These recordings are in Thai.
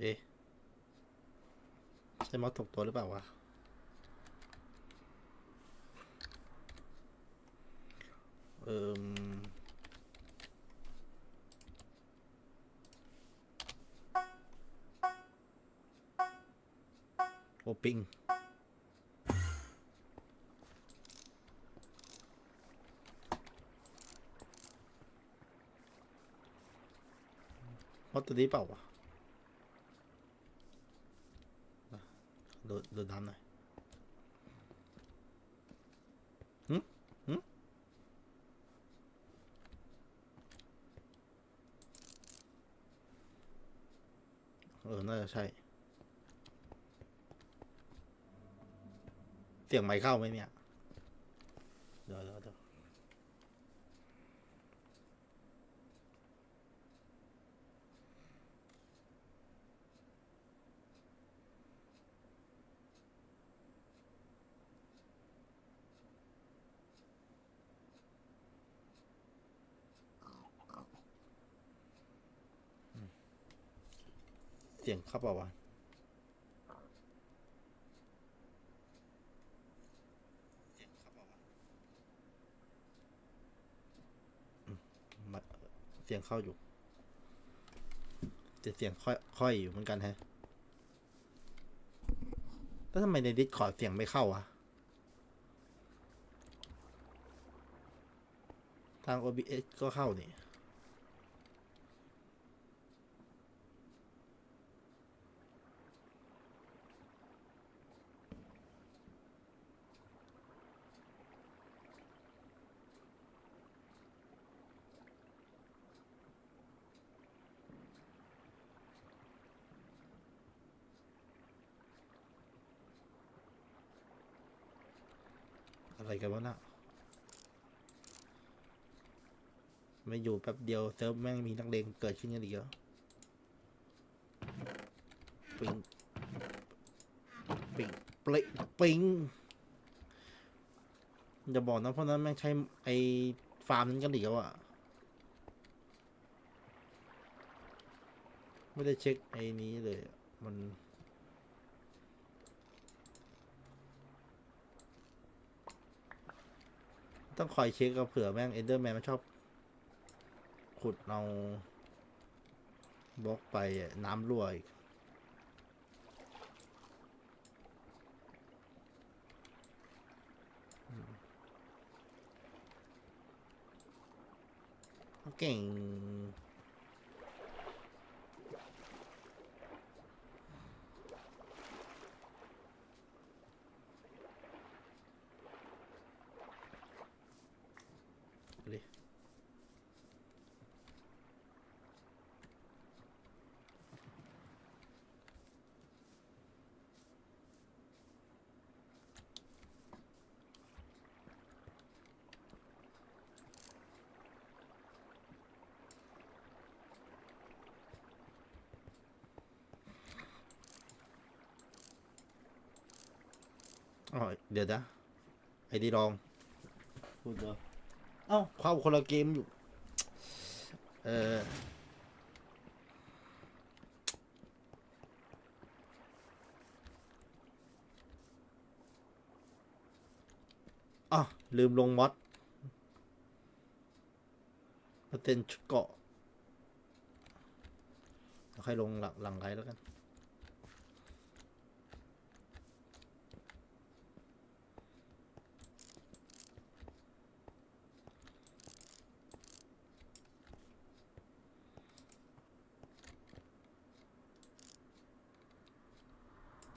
เอ๊ใช่มอสถกตัวหรือเปล่าวะ เอ่มโอปิง มอสตัวนี้เปล่าวะ ดูดูน้ำหน่อยหึหึเออ น่าจะใช่ เสียงไมค์เข้าไหมเนี่ย เดี๋ยวเดี๋ยวเดี๋ยว สียงเข้าเปล่าวะมาเสียงเข้าอยู่แต่เสียงค่อยค่อยอยู่เหมือนกันแฮะแล้วทำไมในดิสคอร์ดเสียงไม่เข้าวะทาง OBS ก็เข้านี่ อะไรกันวะน่ะ ไม่ อยู่แป๊บเดียวเซิร์ฟแม่งมีนักเลงเกิดขึ้นกันอีกแล้วปิงปิงเปลปิงอย่าบอกนะเพราะนั้นแม่งใช้ไอฟาร์มนั้นกันอีกแล้วอะไม่ได้เช็คไอ้นี้เลย มันต้องคอยเช็คก็เผื่อแม่งเอนเดอร์แมนมันชอบ ขุดเอาบล็อกไปน้ำรั่วอีกอืมเก่งดิ อ๋อเดี๋ยวนะไอ้ดีลองพูดเดี๋ยวเอ้าเข้าคนละเกมอยู่ เอออ๋อลืมลงมอดเปอร์เซ็นต์ชุดเกาะเดี๋ยวค่อยลงหลังหลังไรแล้วกัน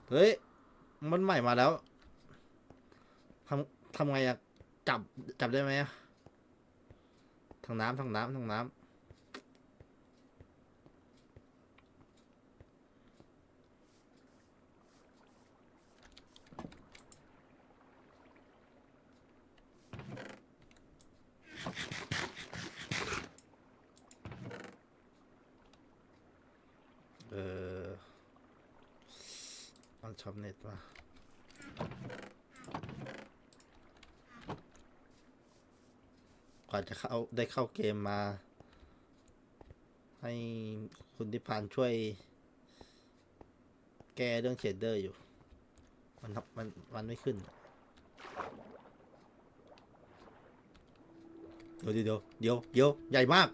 เฮ้ย มันใหม่มาแล้วทำทำไงอะจับจับได้ไหมอะทางน้ำทางน้ำทางน้ำเออ มันช็อปเน็ตมาก่อนจะ เข้าได้เข้าเกมมา ให้คุณทิพานช่วย แก้เรื่องเชดเดอร์อยู่ มันทับมันมันไม่ขึ้นเดี๋ยวเดี๋ยวเดี๋ยวเดี๋ยวใหญ่มาก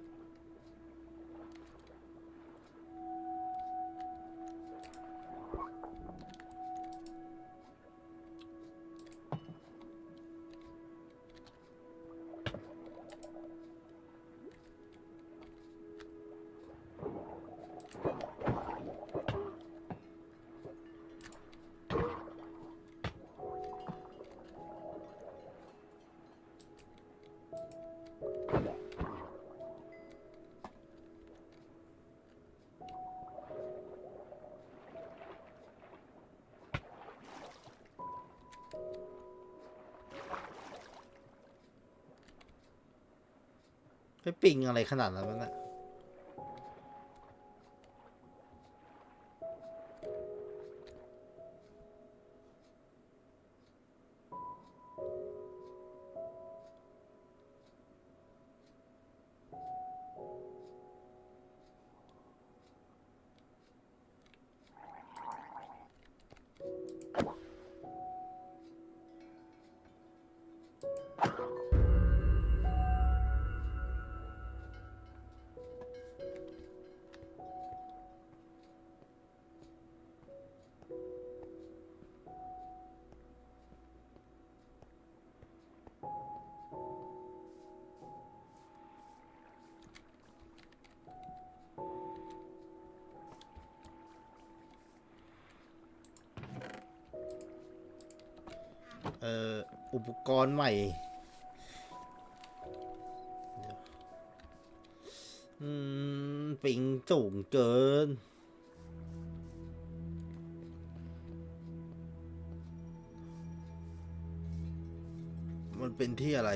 ไปปิงอะไรขนาดนั้นวะเนะ อ่ออุปกรณ์ใหม่อืมปิงสูงเกิน มันเป็นที่อะไร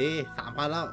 ดีสามพันแล้ว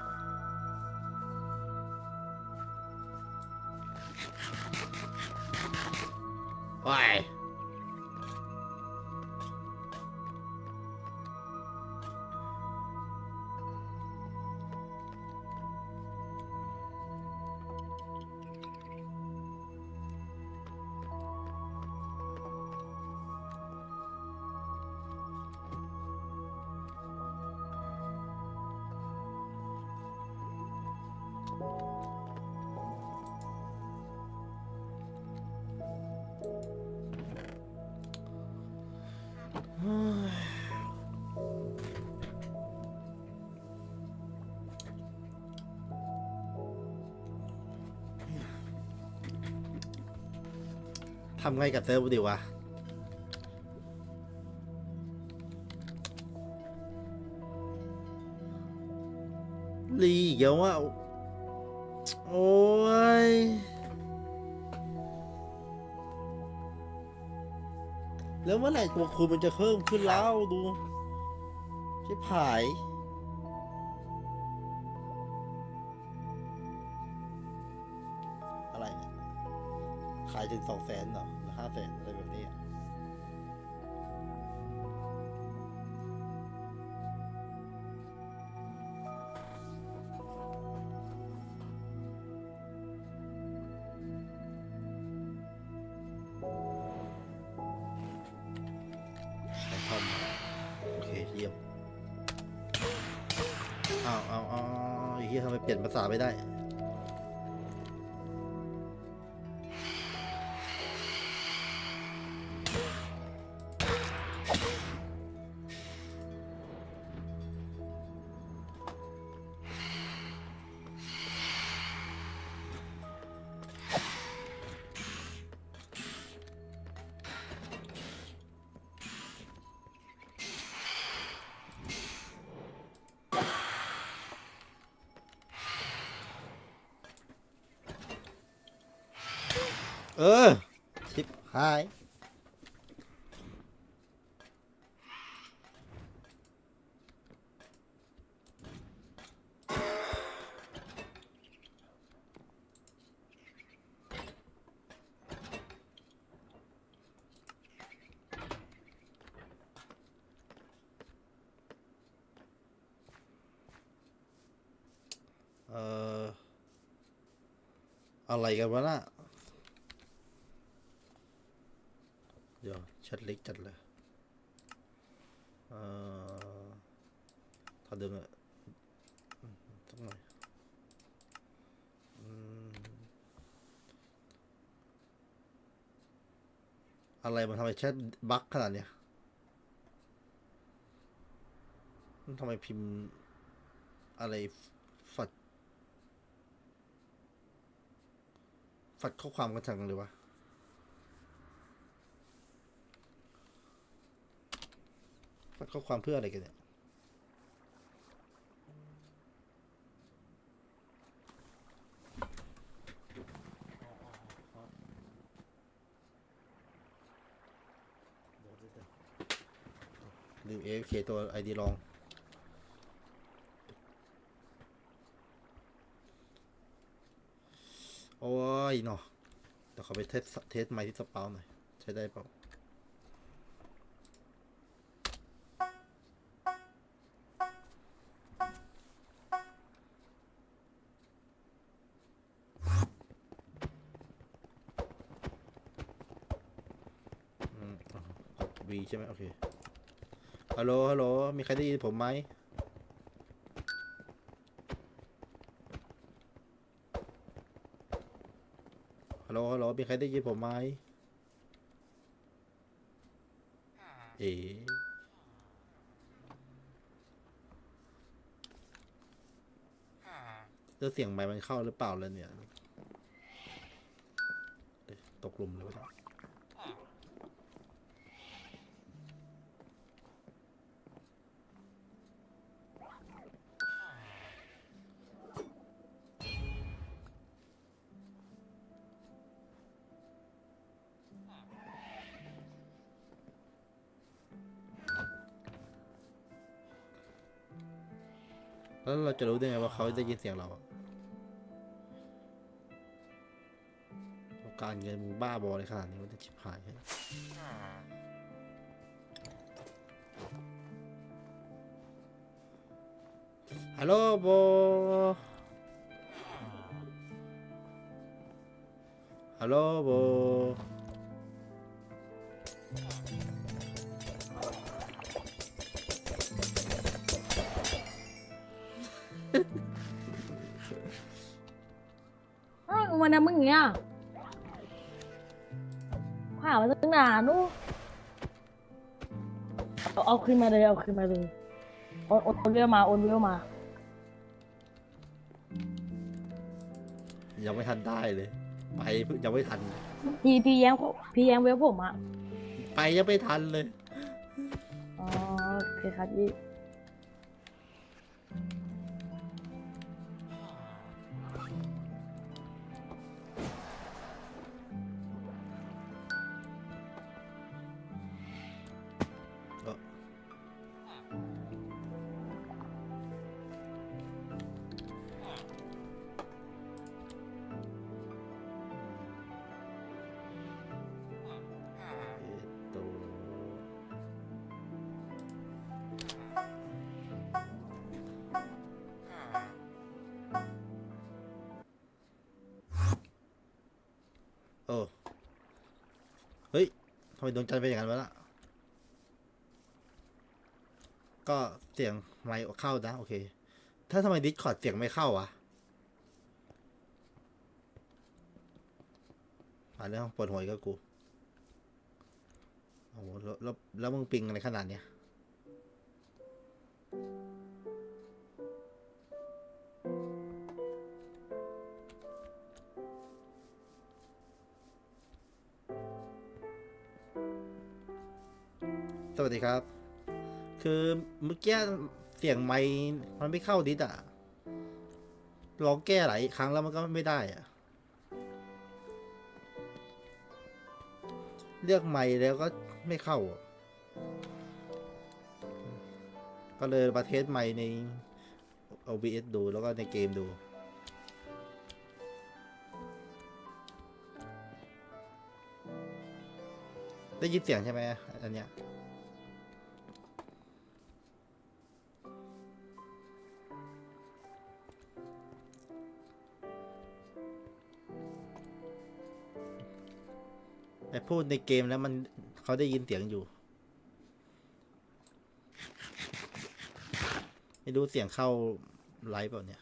ทำไงกับเซิร์ฟดีวะลีเกี่ยวว่า โอ้ยแล้วเมื่อไหร่ตัวคูณมันจะเพิ่มขึ้นแล้วดูชิบหายายถึงสองแเออชิบหายอ่อะไรกันวะน่ะ เดี๋ยวแชัดเล็กจัดเลยเอ่อถ้าเดึงอะอืมสักหน่อยอะไรมันทำไมแชทบั๊กขนาดเนี้ยมันทำไมพิมพ์อะไรฝัด ฝัดข้อความกันจังเลยวะ ดข้อความเพื่ออะไรกันเนี่ยลืม AFK ตัว ID ลอง โอ้ยเนาะเดี๋ยวเขาไปเทสเทสไมค์ที่สปาวหน่อย ใช้ได้เปล่า ใช่ไหมโอเคฮัลโหลฮัลโหลมีใครได้ยินผมไหมฮัลโหลฮัลโหลมีใครได้ยินผมไหมเอ๋แล้วเสียงไมมันเข้าหรือเปล่าแล้วเนี่ย ตกหลุมเลย แล้วเราจะรู้ได้ไงว่าเขาได้ยินเสียงเราการเงินมึงบ้าบอเลยขนาดนี้มันจะชิบหายแค่ฮัลโหลโบฮัลโหลโบ อ้าวมันนะมึงเนี้ยผ่าวมาตั้งนานนู้เอาเอาขึ้นมาเลยเอาขึ้นมาเลยโอนโอนเวมาโอนเรียวมา ยังไม่ทันได้เลย ไปเพิ่งยังไม่ทัน พี่พี่แย้งพี่แย้งเวลผมอะไปยังไม่ทันเลย อ๋อโอเคครับพี่ ทำไมดวงจันทร์เป็นอย่างนั้นวะล่ะ ก็เสียงไม่เข้านะ โอเค ถ้าทำไมดิสคอร์ดเสียงไม่เข้าวะอ่านเรื่องปวดหัวอีก็กูโอ้โหแล้วแล้วแล้วมึงปิงอะไรขนาดเนี้ย วัสดีครับ คือเมื่อกี้เสียงไมค์มันไม่เข้าดิสอะลองแก้หลายครั้งแล้วมันก็ไม่ได้อะเลือกไมค์แล้วก็ไม่เข้า ก็เลยมาเทสไมค์ใน OBS ดูแล้วก็ในเกมดูได้ยินเสียงใช่ไหมอันเนี้ย พูดในเกมแล้วมันเขาได้ยินเสียงอยู่ ไม่รู้เสียงเข้าไลฟ์เปล่าเนี่ย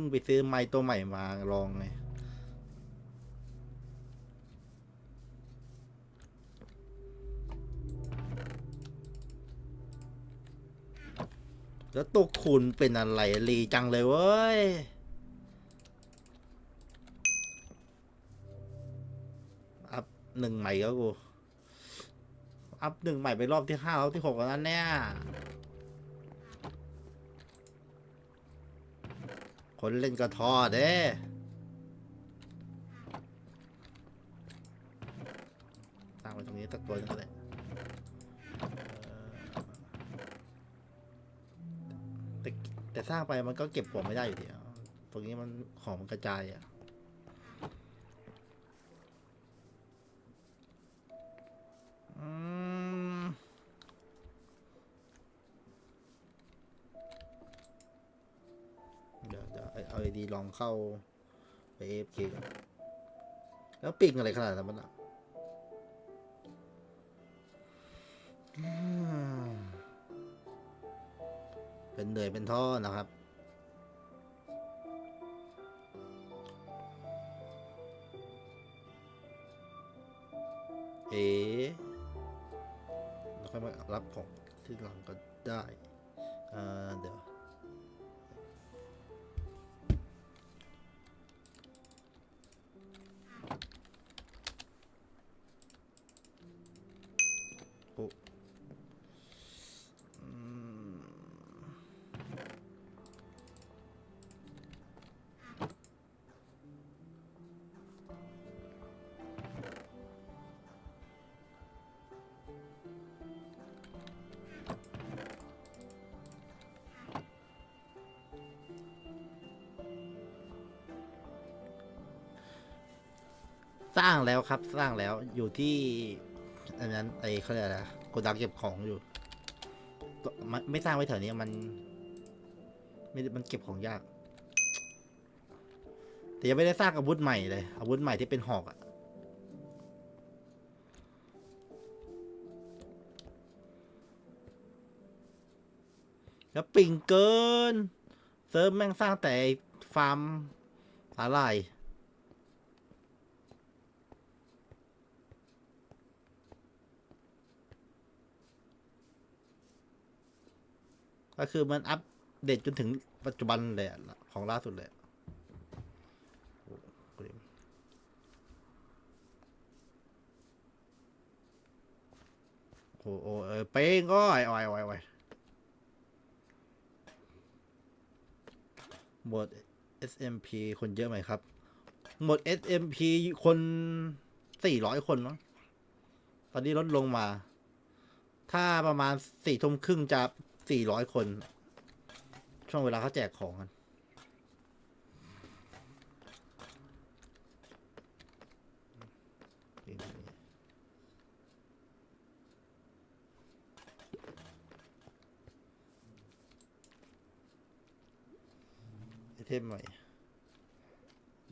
พิ่งไปซื้อไม้ตัวใหม่มาลองไงแล้วตัวคุณเป็นอะไรรีจังเลยเว้ย อัพหนึ่งใหม่ก็กู อัพหนึ่งใหม่ไปรอบที่ห้ารอบที่หกแล้วนั่นเนี่ย คนเล่นก็ทอดเด้ตั้งไว้ตรงนี้ตักตัวนึงก็ได้แต่แต่สร้างไปมันก็เก็บของไม่ได้อยู่ดีอะตรงนี้มันของมันกระจายอะ ดี๋ยวเอาเอาไอดีลองเข้าไปเอฟเคก่อนแล้วปิงอะไรขนาดนั้นมันอะเป็นเหนื่อยเป็นท่อนะครับเอ๋แล้วค่อยมารับของที่หลังก็ได้ เดี๋ยว สร้างแล้วครับสร้างแล้วอยู่ที่อันนั้นไอเขาเรียกอะไรนะโกดังเก็บของอยู่ตัวมันไม่สร้างไว้แถวนี้มัน ไม่มันเก็บของยาก แต่ยังไม่ได้สร้างอาวุธใหม่เลย อาวุธใหม่ที่เป็นหอกอะแล้วปิงเกิน เซิร์ฟแม่งสร้างแต่ฟาร์มสาหร่ ก็คือมันอัปเดตจนถึงปัจจุบันเลยอะของล่าสุดเลยอะโอ้โหเออเป้งก็ไอ้ไอ้ไอ้ไอ้หมด SMP คนเยอะไหมครับ หมด SMP คนสี่ร้อยคนเนาะตอนนี้ลดลงมา ถ้าประมาณสี่ทุ่มครึ่งจะ สี่ร้อยคน ช่วงเวลาเขาแจกของกันไอเทมใหม่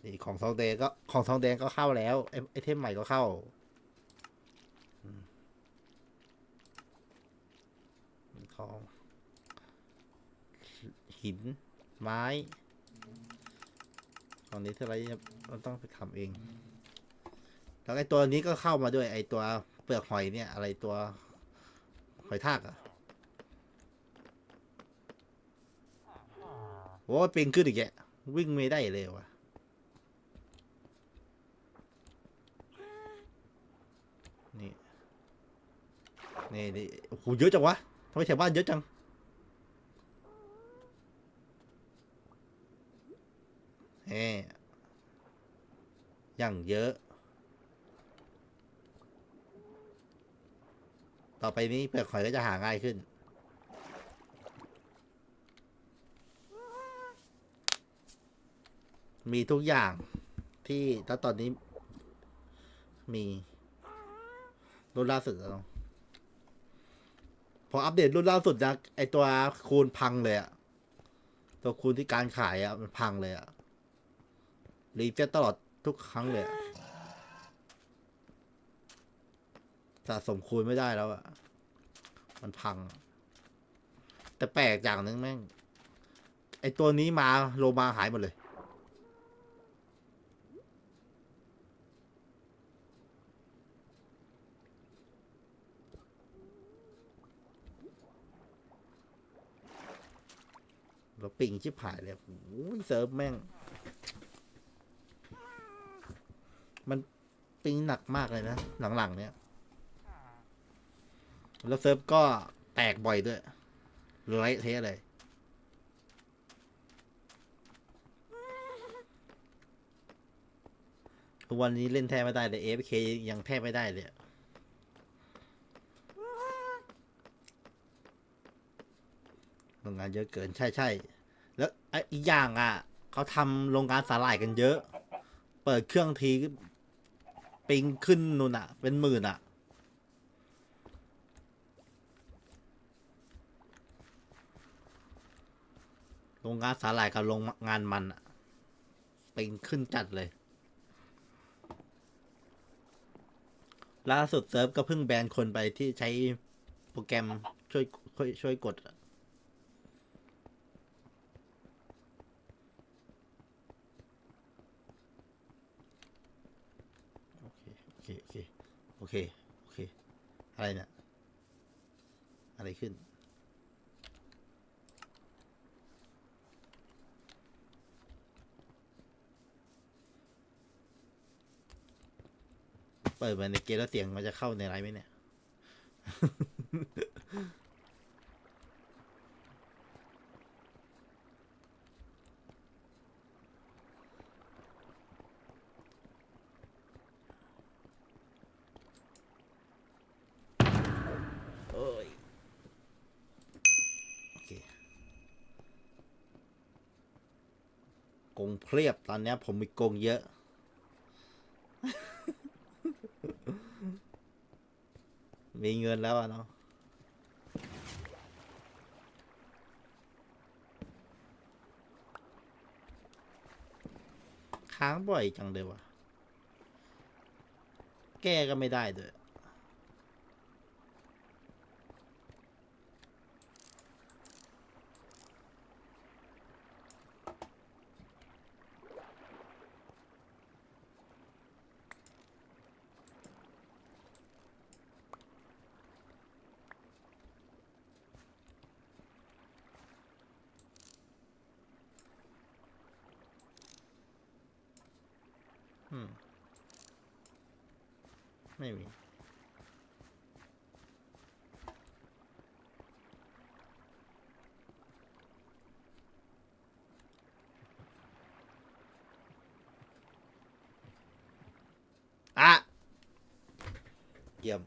นี่ของทองแดงก็ของทองแดงก็เข้าแล้วไอไอเทมใหม่ก็เข้า ทอง หิน ไม้ ตอนนี้เท่าไรเนี่ยมันต้องไปทำเอง แล้วไอตัวนี้ก็เข้ามาด้วย ไอตัวเปลือกหอยเนี่ย อะไรตัว หอยทากอะโอ้ยปิงขึ้นอีกแกวิ่งไม่ได้เลยวะนี่นี่นี่โอ้โหเยอะจังวะทำไมแถวบ้านเยอะจัง แหม อย่างเยอะ ต่อไปนี้เปลือกหอยก็จะหาง่ายขึ้น มีทุกอย่างที่ถ้าตอนนี้มีรุ่นล่าสุดแล้วพออัปเดตรุ่นล่าสุดนะไอตัวคูณพังเลยอะตัวคูณที่การขายอะมันพังเลยอะรีเซ็ตตลอด ทุกครั้งเลยอะสะสมคูณไม่ได้แล้วอะมันพัง แต่แปลกอย่างหนึงแม่ง ไอตัวนี้มาโลมาหายหมดเลย เราปิงชิบหายเลยโอ้ยเซิร์ฟแม่ง มันปิงหนักมากเลยนะ หลังๆ เนี้ยแล้วเซิร์ฟก็แตกบ่อยด้วยเละเทะเลยทุกวันนี้เล่นแทบไม่ได้เลย AFK ยังแทบไม่ได้เลยอะโรงงานเยอะเกินใช่ใช่แล้วไอ้อีกอย่างอะ เขาทำโรงงานสาหร่ายกันเยอะ เปิดเครื่องที ปิงขึ้นนู่นอะเป็นหมื่นอะโรงงานสาหร่ายกับโรงงานมันอะปิงขึ้นจัดเลย ล่าสุดเซิร์ฟก็เพิ่งแบนคนไปที่ใช้โปรแกรมช่วยช่วยกดอะโอเค โอเค โอเค โอเค โอเค อะไรเนี่ย อะไรขึ้น เปิดมาในเกมแล้วเสียงมันจะเข้าในไลน์ไหมเนี่ย โอ้ย โอเค กงเพรียบตอนนี้ผมมีกงเยอะ มีเงินแล้วอะเนาะค้างบ่อยจังเลยวะแก้ก็ไม่ได้ด้วย อืม ไม่มี อะเยี่ยม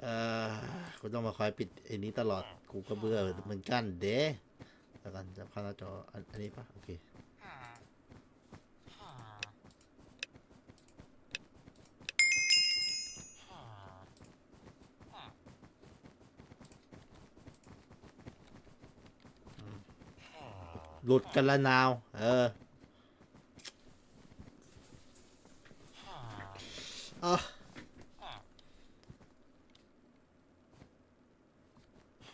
เอ่อกูต้องมาคอยปิดไอ้นี้ตลอด กูก็เบื่อเหมือนกันเด้แล้วกันจะพาหน้าจออันอันนี้ปะโอเค ห ลุดกันละนาว เอออะ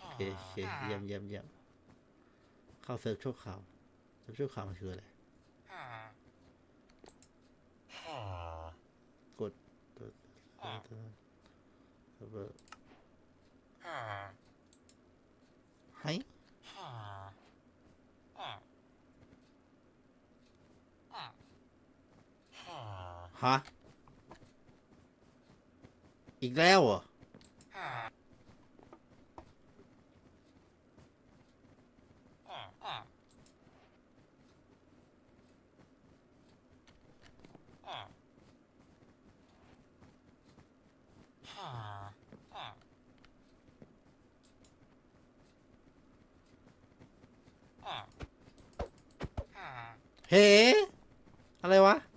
โอเคโอเคเยี่ยมเยี่ยมเยี่ยมเข้าเซิร์ฟชั่วคราวเซิร์ฟชั่วคราวมันคืออะไร กดตัวตัวเซิร์ฟเวอร์ให้ ฮะ อีกแล้วเหรออเฮ้ อะไรวะ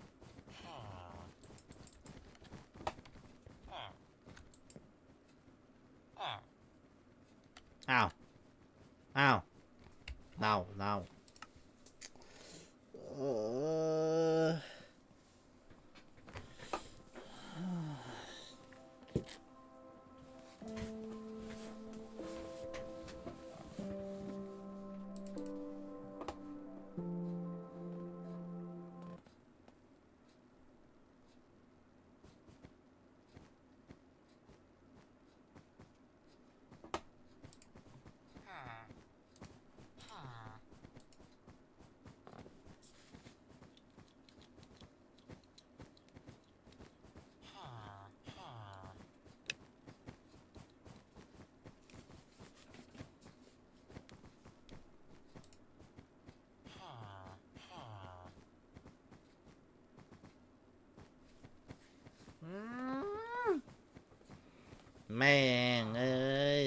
แม่ง เอ้ย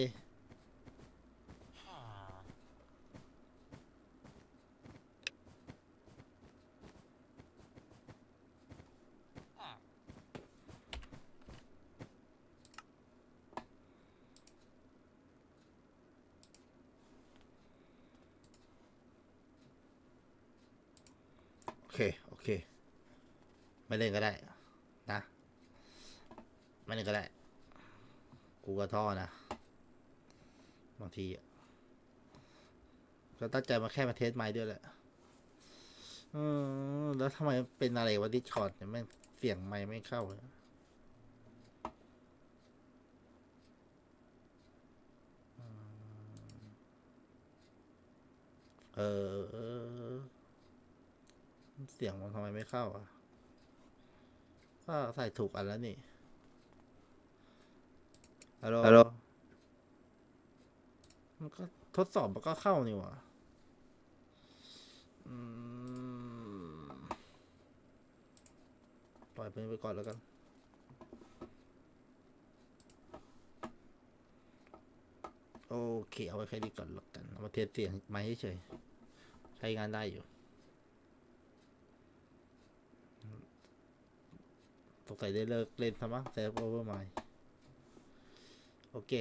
โอเค โอเค ไม่เล่นก็ได้ นะ ไม่เล่นก็ได้ กูก็ ท่อนะ บางทีก็ตั้งใจมาแค่มาเทสไม้ด้วยแหละเออแล้วทำไมเป็นอะไรวะดิสคอร์ดเนี่ยแม่เสียงไม้ไม่เข้าเลยอืมเออเออ เสียงมันทำไมไม่เข้าอะ ก็ใส่ถูกอันแล้วนี่ ฮัลโหลฮัลโหลมันก็ทดสอบมันก็เข้านี่หว่าอืมปล่อยมันไปก่อนแล้วกัน โอเค เอาไว้แค่นี้ก่อนแล้วกัน เอามาเทสเสียงไม้เฉยๆใช้งานได้อยู่สงสัยได้เลิกเล่นซะมั้งเซฟโอเวอร์ไมโอเค